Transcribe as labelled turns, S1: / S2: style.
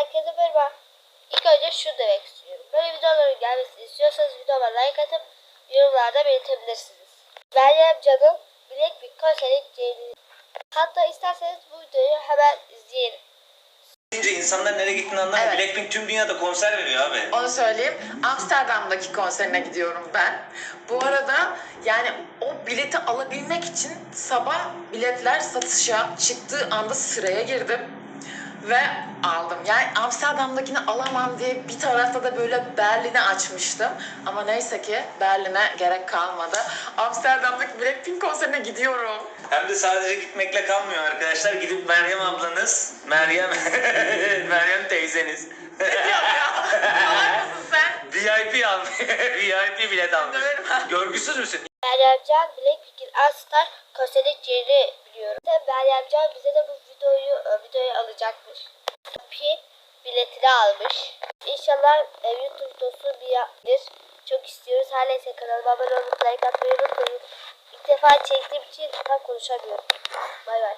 S1: Herkese merhaba. İlk önce şunu demek istiyorum. Böyle videoların gelmesini istiyorsanız videoma like atıp yorumlarda belirtebilirsiniz. Meryem Can'ın Blackpink konseri Ceylin. Hatta isterseniz bu videoyu hemen izleyelim.
S2: Deyince insanlar nereye gittiğini anlamıyor.
S3: Evet.
S2: Blackpink tüm dünyada konser veriyor abi.
S3: Onu söyleyeyim. Amsterdam'daki konserine gidiyorum ben. Bu arada yani o bileti alabilmek için sabah biletler satışa çıktığı anda sıraya girdim. Ve aldım. Yani Amsterdam'dakini alamam diye bir tarafta da böyle Berlin'i açmıştım. Ama neyse ki Berlin'e gerek kalmadı. Amsterdam'daki Blackpink konserine gidiyorum.
S2: Hem de sadece gitmekle kalmıyor arkadaşlar. Gidip Meryem ablanız, Meryem Meryem teyzeniz
S3: mısın sen?
S2: VIP al. VIP bilet almış. Görgüsüz müsün?
S1: Meryem Can Blackpink'in All-Star konseri biliyorum. Meryem Can bize de bu alacakmış. Pin biletini almış. İnşallah e, YouTube videosu bir yapılır. Çok istiyoruz. Hala ise kanalıma abone olup like atmayı unutmayın. İlk defa çektiğim için tam konuşamıyorum. Bay bay.